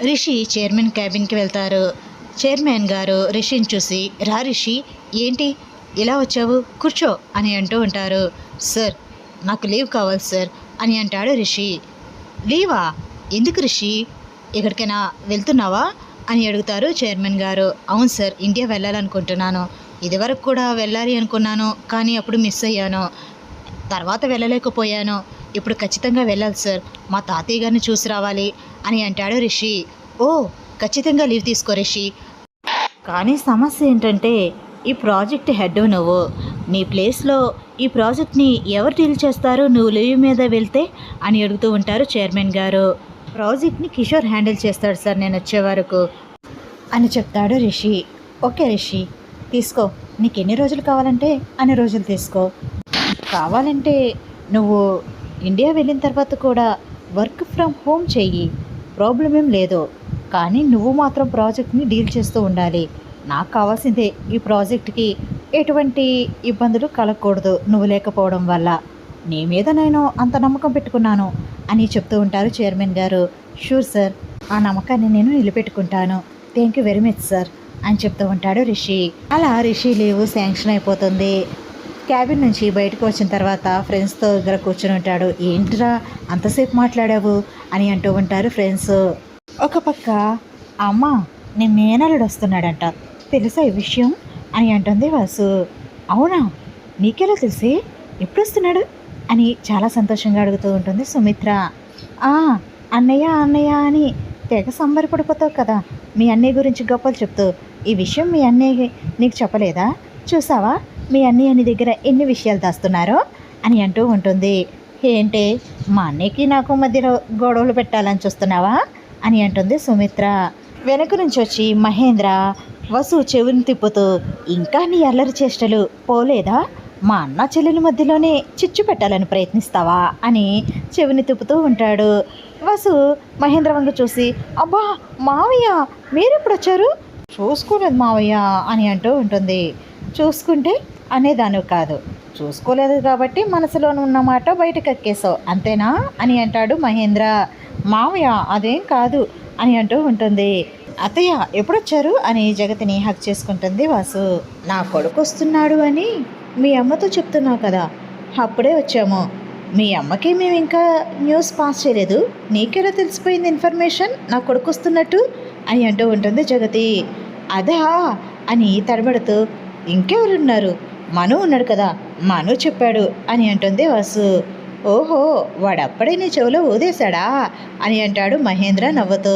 Rishi chairman క్యాబిన్కి వెళ్తారు. Chairman గారు రిషిని చూసి రా రిషి ఏంటి? ఇలా వచ్చావు? కూర్చో అని అంటూ ఉంటారు. సార్ నాకు లీవ్ కావాలి సార్ అని అంటాడు రిషి. లీవా? ఎందుకు రిషి? ఎక్కడికైనా వెళ్తున్నావా? అని అడుగుతారు చైర్మన్ గారు. అవును సార్ ఇండియా వెళ్ళాలనుకుంటున్నాను. ఇదివరకు కూడా వెళ్ళాలి అనుకున్నాను కానీ అప్పుడు మిస్ అయ్యాను. తర్వాత వెళ్ళలేకపోయాను. ఇప్పుడు ఖచ్చితంగా వెళ్ళాలి సార్. మా తాతయ్య గారిని చూసి రావాలి. అని అంటాడు రిషి. ఓ ఖచ్చితంగా లీవ్ తీసుకో రిషి. కానీ సమస్య ఏంటంటే ఈ ప్రాజెక్ట్ హెడ్ నువ్వు. నీ ప్లేస్లో ఈ ప్రాజెక్ట్ని ఎవరు డీల్ చేస్తారు? నువ్వు లీవ్ మీద వెళ్తే? అని అడుగుతూ ఉంటారు చైర్మన్ గారు. ప్రాజెక్ట్ని కిషోర్ హ్యాండిల్ చేస్తాడు సార్ నేను వచ్చే వరకు అని చెప్తాడు రిషి. ఓకే రిషి తీసుకో. నీకు ఎన్ని రోజులు కావాలంటే అన్ని రోజులు తీసుకో. కావాలంటే నువ్వు ఇండియా వెళ్ళిన తర్వాత కూడా వర్క్ ఫ్రమ్ హోమ్ చెయ్యి. ప్రాబ్లం ఏం లేదు. కానీ నువ్వు మాత్రం ప్రాజెక్ట్ని డీల్ చేస్తూ ఉండాలి. నాకు కావాల్సిందే ఈ ప్రాజెక్ట్కి ఎటువంటి ఇబ్బందులు కలగకూడదు నువ్వు లేకపోవడం వల్ల. నీ మీద నేను అంత నమ్మకం పెట్టుకున్నాను అని చెప్తూ ఉంటారు చైర్మన్ గారు. షూర్ సార్ ఆ నమ్మకాన్ని నేను నిలబెట్టుకుంటాను. Thank you very much sir అని చెప్తూ ఉంటాడు రిషి. అలా రిషి లీవ్ శాంక్షన్ అయిపోతుంది. క్యాబిన్ నుంచి బయటకు వచ్చిన తర్వాత ఫ్రెండ్స్తో దగ్గర కూర్చుని ఉంటాడు. ఏంట్రా అంతసేపు మాట్లాడావు? అని అంటూ ఉంటారు ఫ్రెండ్స్. ఒక పక్క అమ్మ నీ మేనల్లుడు వస్తున్నాడంట. తెలుసా ఈ విషయం? అని అంటుంది వాసు. అవునా? నీకెలా తెలిసి? ఎప్పుడు వస్తున్నాడు అని చాలా సంతోషంగా అడుగుతూ ఉంటుంది సుమిత్ర. "ఆ, అన్నయ్య అన్నయ్య అని తెగ సంబరపడిపోతావు కదా. మీ అన్నయ్య గురించి గొప్పలు చెప్తూ ఈ విషయం మీ అన్నయ్య నీకు చెప్పలేదా? చూసావా? మీ అన్నయ్య నీ దగ్గర ఎన్ని విషయాలు దాస్తున్నారో అని అంటూ ఉంటుంది. ఏంటి మా అన్నయ్యకి నాకు మధ్యలో గొడవలు పెట్టాలని చూస్తున్నావా అని అంటుంది సుమిత్ర. వెనక నుంచి వచ్చి మహేంద్ర వసు చెవిని తిప్పుతూ ఇంకా నీ అల్లరి చేష్టలు పోలేదా? మా అన్న చెల్లెల మధ్యలోనే చిచ్చు పెట్టాలని ప్రయత్నిస్తావా? అని చెవిని తిప్పుతూ ఉంటాడు. వసు మహేంద్ర వంగ చూసి అబ్బా మావయ్య మీరెప్పుడు వచ్చారు చూసుకోలేదు మావయ్య అని అంటూ ఉంటుంది. చూసుకుంటే అనేదాను కాదు. చూసుకోలేదు కాబట్టి మనసులో ఉన్న మాట బయటకు ఎక్కేసావు అంతేనా? అని అంటాడు మహేంద్ర. మావయ్య అదేం కాదు అని అంటూ ఉంటుంది. అత్తయ్య ఎప్పుడొచ్చారు? అని జగతిని హక్ చేసుకుంటుంది వాసు. నా కొడుకు వస్తున్నాడు అని మీ అమ్మతో చెప్తున్నావు కదా అప్పుడే వచ్చాము. మీ అమ్మకి మేము ఇంకా న్యూస్ పాస్ చేయలేదు. నీకెలా తెలిసిపోయింది ఇన్ఫర్మేషన్? నా కొడుకు వస్తున్నట్టు అని అంటూ ఉంటుంది జగతి. అదా అని తడబడుతూ ఇంకెవరున్నారు? మను ఉన్నాడు కదా మను చెప్పాడు అని అంటుంది వాసు. ఓహో వాడప్పుడే నీ చెవిలో ఊదేశాడా అని అంటాడు మహేంద్ర నవ్వుతూ.